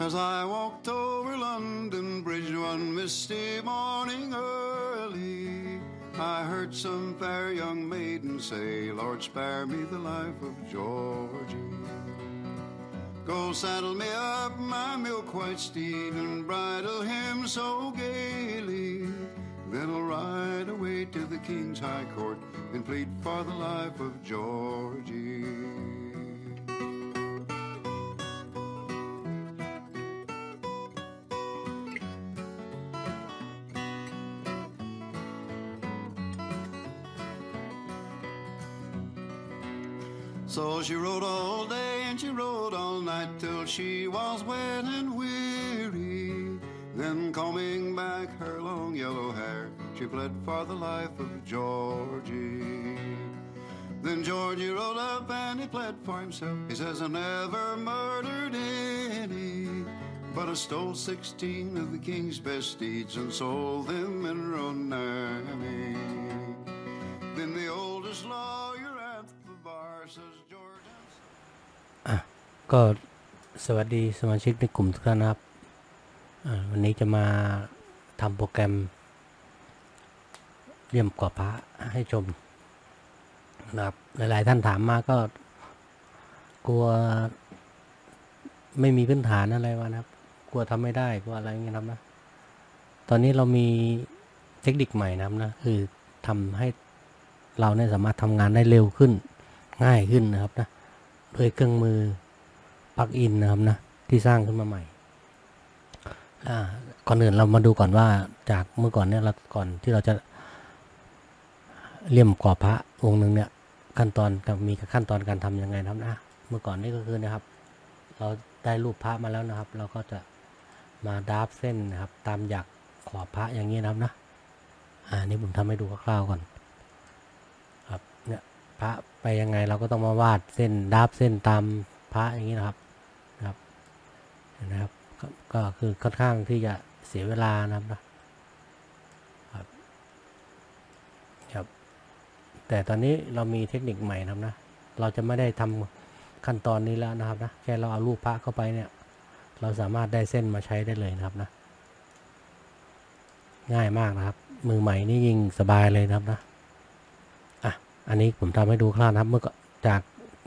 As I walked over London Bridge one misty morning early, I heard some fair young maiden say, Lord, spare me the life of Georgie. Go saddle me up my milk white steed and bridle him so gaily. Then I'll ride away to the King's High Court and plead for the life of Georgie. So she rode all day and she rode all night till she was wet and weary. Then combing back her long yellow hair, she pled for the life of Georgie. Then Georgie rode up and he pled for himself. He says, I never murdered any, but I stole 16 of the king's best deeds and sold them in Ronami. ก็สวัสดีสมาชิกในกลุ่มทุกท่านนะครับ วันนี้จะมาทำโปรแกรมเลี่ยมกว่าพระให้ชมนะครับหลายๆท่านถามมาก็กลัวไม่มีพื้นฐานอะไรวะนะครับ กลัวทำไม่ได้กลัวอะไรอย่างเงี้ยครับนะ ตอนนี้เรามีเทคนิคใหม่นะครับนะคือทำให้เราเนี่ยสามารถทำงานได้เร็วขึ้นง่ายขึ้นนะครับนะด้วยเครื่องมือ ปลักอินนะครับนะที่สร้างขึ้นมาใหม่ก่อนอื่นเรามาดูก่อนว่าจากเมื่อก่อนเนี่ยเราก่อนที่เราจะเลี่ยมกรอพระองค์หนึ่งเนี่ยขั้นตอนกับมีขั้นตอนการทำยังไงนะครับนะเมื่อก่อนนี่ก็คือนะครับ เราได้รูปพระมาแล้วนะครับ เราก็จะมาดราฟเส้นนะครับ ตามหยักขอบพระอย่างนี้นะครับนะอ่านี่ผมทำให้ดูคร่าวๆก่อนครับเนี่ยพระไปยังไงเราก็ต้องมาวาดเส้นดราฟเส้นตามพระอย่างนี้นะครับ นะครับก็ก็คือค่อนข้างที่จะเสียเวลานะครับนะครับครับ แต่ตอนนี้เรามีเทคนิคใหม่นะครับนะเราจะไม่ได้ทำขั้นตอนนี้แล้วนะครับนะแค่เราเอารูปพระเข้าไปเนี่ย เราสามารถได้เส้นมาใช้ได้เลยนะครับนะง่ายมากนะครับ มือใหม่นี่ยิงสบายเลยนะครับนะอะอันนี้ผมทำให้ดูคร่าวนะครับ เมื่อกจาก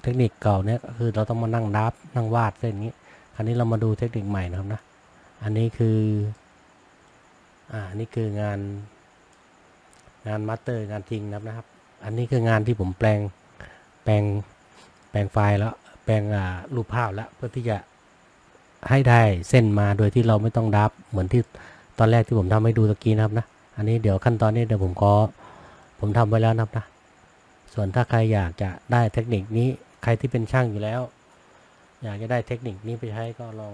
เทคนิคเก่าเนี่ยคือเราต้องมานั่งดับนั่งวาดเส้นนี้ คราวนี้เรามาดูเทคนิคใหม่นะครับนะ อันนี้คือ อ่าอันนี้คืองานงานมาสเตอร์งานจริงนะครับ อันนี้คืองานที่ผมแปลงแปลงแปลงไฟล์แล้วแปลงรูปภาพแล้วเพื่อที่จะให้ได้เส้นมาโดยที่เราไม่ต้องดับเหมือนที่ตอนแรกที่ผมทำให้ดูตะกี้นะครับนะ อันนี้เดี๋ยวขั้นตอนนี้เดี๋ยวผมขอผมทำไว้แล้วนะครับนะ ส่วนถ้าใครอยากจะได้เทคนิคนี้ใครที่เป็นช่างอยู่แล้ว อยากจะได้เทคนิคนี้ไปใช้ก็ลอง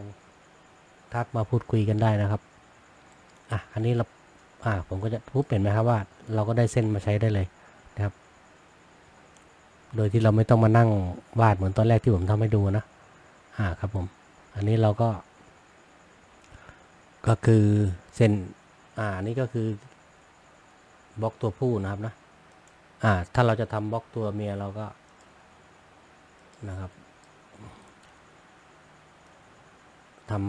ทักมาพูดคุยกันได้นะครับ อะ อันนี้เราอ่าผมก็จะพูดเป็นไหมครับว่า เราก็ได้เส้นมาใช้ได้เลยนะครับ โดยที่เราไม่ต้องมานั่งวาดเหมือนตอนแรกที่ผมทำให้ดูนะ อ่าครับผม อันนี้เราก็ ก็คือเส้น อ่า นี่ก็คือบล็อกตัวผู้นะครับนะ อ่า ถ้าเราจะทำบล็อกตัวเมียเราก็นะครับ ทำ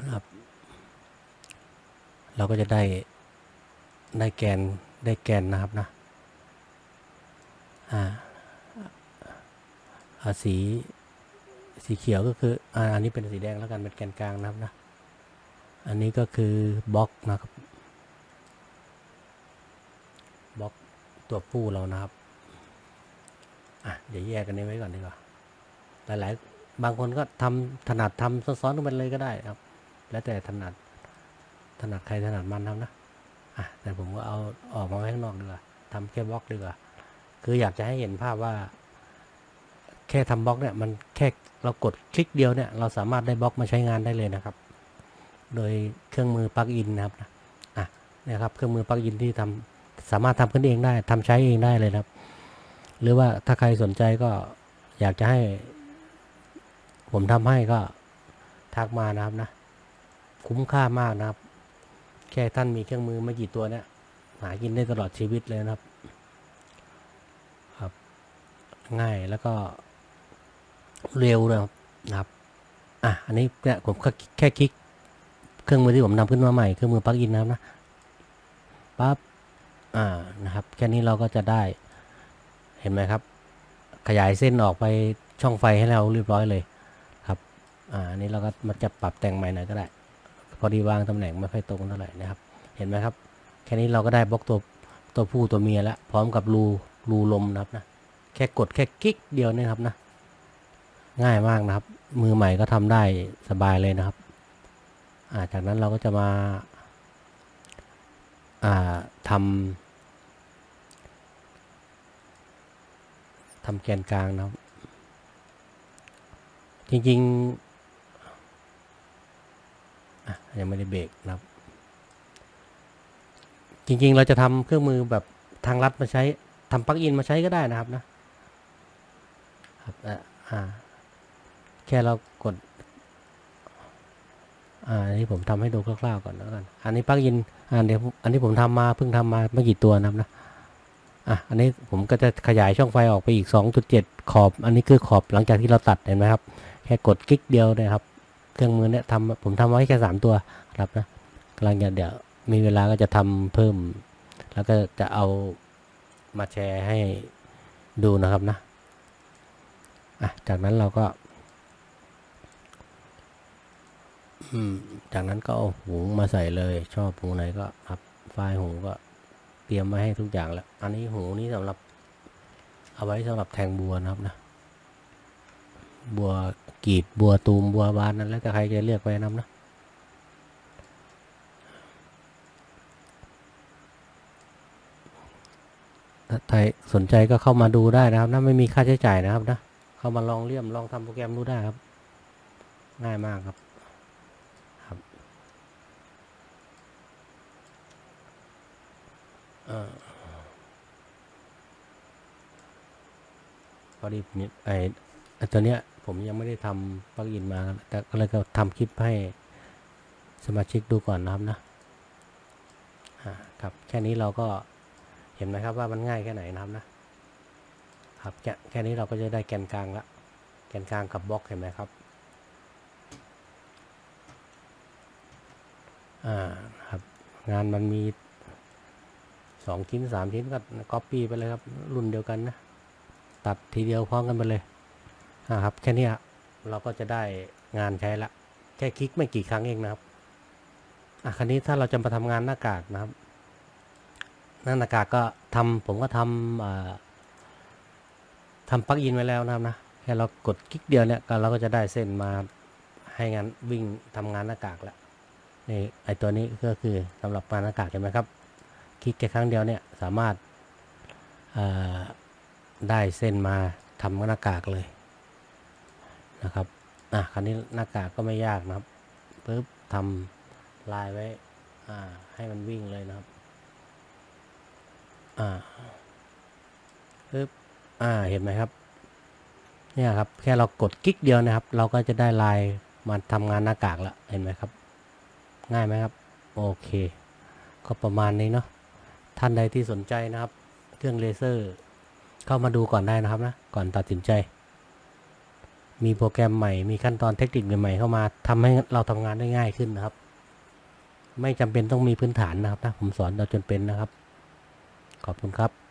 นะครับ เราก็จะได้ได้แกนได้แกนนะครับนะอ่าสีสีเขียวก็คืออ่าอันนี้เป็นสีแดงแล้วกันเป็นแกนกลางนะครับนะอันนี้ก็คือบล็อกนะครับบล็อกตัวผู้เรานะครับอะเดี๋ยวแยกกันนี้ไว้ก่อนดีกว่าหลายๆ บางคนก็ทำถนัดทำซ้อนๆกันไปเลยก็ได้ครับ แล้วแต่ถนัดถนัดใครถนัดมันทำนะอะแต่ผมก็เอาออกมาไว้ข้างนอกดีกว่าทำแค่บล็อกดีกว่าคืออยากจะให้เห็นภาพว่า แค่ทำบล็อกเนี่ยมันแค่เรากดคลิกเดียวเนี่ยเราสามารถได้บล็อกมาใช้งานได้เลยนะครับ โดยเครื่องมือปลั๊กอินนะครับอะเนี่ยครับเครื่องมือปลั๊กอินที่ทำสามารถทำขึ้นเองได้ทำใช้เองได้เลยนะครับ หรือว่าถ้าใครสนใจก็อยากจะให้ ผมทำให้ก็ทักมานะครับนะ คุ้มค่ามากนะครับ แค่ท่านมีเครื่องมือไม่กี่ตัวเนี่ยหากินได้ตลอดชีวิตเลยนะครับ ครับ ง่ายแล้วก็เร็วเลยนะครับอะอันนี้เนี่ยผมแค่คลิกเครื่องมือที่ผมทำขึ้นมาใหม่เครื่องมือปลั๊กอินนะครับนะปั๊บอ่านะครับ แค่นี้เราก็จะได้เห็นไหมครับ ขยายเส้นออกไปช่องไฟให้เราเรียบร้อยเลย อ่าอันนี้เราก็มาจะปรับแต่งใหม่หน่อยก็ได้ พอดีวางตำแหน่งไม่ค่อยตรงเท่าไหร่นะครับ เห็นไหมครับ แค่นี้เราก็ได้บล็อกตัวตัวผู้ตัวเมียแล้วพร้อมกับรูรูลมนะครับนะแค่กดแค่คลิกเดียวเนี่ยครับนะ ง่ายมากนะครับ มือใหม่ก็ทำได้สบายเลยนะครับอ่าจากนั้นเราก็จะมาอ่าทำทำแกนกลางนะครับจริงๆ ยังไม่ได้เบรกนะครับ จริงๆ เราจะทำเครื่องมือแบบทางลัดมาใช้ทำปลั๊กอินมาใช้ก็ได้นะครับนะครับอ่าแค่เรากด อ่าอันนี้ผมทำให้ดูคร่าวๆก่อนแล้วกัน อันนี้ปลั๊กอินอ่าเดี๋ยวอันนี้ผมทำมาเพิ่งทำมาไม่กี่ตัวนะครับนะอะอันนี้ผมก็จะขยายช่องไฟออกไปอีก 2.7 ขอบ อันนี้คือขอบหลังจากที่เราตัดเห็นไหมครับ แค่กดคลิกเดียวนะครับ เครื่องมือเนี่ยทำผมทำไว้แค่สามตัวครับนะกำลังจะเดี๋ยวมีเวลาก็จะทำเพิ่ม แล้วก็จะเอามาแชร์ให้ดูนะครับนะอะจากนั้นเราก็อืมจากนั้นก็เอาหูมาใส่เลย ชอบหูไหนก็ครับไฟล์หูก็เตรียมมาให้ทุกอย่างแล้ว อันนี้หูนี้สำหรับเอาไว้สำหรับแทงบัวนะครับนะ บัวกีบบัวตูมบัวบานนั่นแล้วแต่ใครจะเรียกไปนะครับนะถ้าใครสนใจก็เข้ามาดูได้นะครับนะไม่มีค่าใช้จ่ายนะครับนะเข้ามาลองเลี่ยมลองทำโปรแกรมดูได้ครับ ง่ายมากครับครับเออพอดีผมไอ้ไอ้ตัวเนี้ย ผมยังไม่ได้ทำปลั๊กอินมา แต่ก็เลยก็ทำคลิปให้สมาชิกดูก่อนนะครับนะครับแค่นี้เราก็เห็นไหมครับว่ามันง่ายแค่ไหนนะครับนะครับแค่แค่นี้เราก็จะได้แกนกลางละแกนกลางกับบล็อกเห็นไหมครับอ่าครับงานมันมีสองชิ้นสามชิ้นก็ก๊อปปี้ไปเลยครับ รุ่นเดียวกันนะ ตัดทีเดียวพร้อมกันไปเลย อ่าครับแค่นี้เราก็จะได้งานใช้ละแค่คลิกไม่กี่ครั้งเองนะครับอะคันนี้ถ้าเราจะมาทำงานหน้ากากนะครับหน้ากากก็ทำผมก็ทำอ่าทำปลั๊กอินไว้แล้วนะครับนะแค่เรากดคลิกเดียวเนี่ยก็เราก็จะได้เส้นมาให้งานวิ่งทำงานหน้ากากแล้วนี่ไอตัวนี้ก็คือสำหรับงานหน้ากากเห็นไหมครับ คลิกแค่ครั้งเดียวเนี่ยสามารถอ่อได้เส้นมาทำหน้ากากเลย นะครับอะคราวนี้หน้ากากก็ไม่ยากนะครับปึ๊บทำลายไว้อ่าให้มันวิ่งเลยนะครับอ่าปึ๊บอ่าเห็นไหมครับเนี่ยครับแค่เรากดคลิกเดียวนะครับ เราก็จะได้ลายมาทำงานหน้ากากแล้วเห็นไหมครับ ง่ายไหมครับ โอเค ก็ประมาณนี้เนาะท่านใดที่สนใจนะครับ เครื่องเลเซอร์ เข้ามาดูก่อนได้นะครับนะ ก่อนตัดสินใจ มีโปรแกรมใหม่ มีขั้นตอนเทคนิคใหม่ๆเข้ามาทำให้เราทำงานได้ง่ายขึ้นนะครับ ไม่จำเป็นต้องมีพื้นฐานนะครับนะผมสอนเราจนเป็นนะครับ ขอบคุณครับ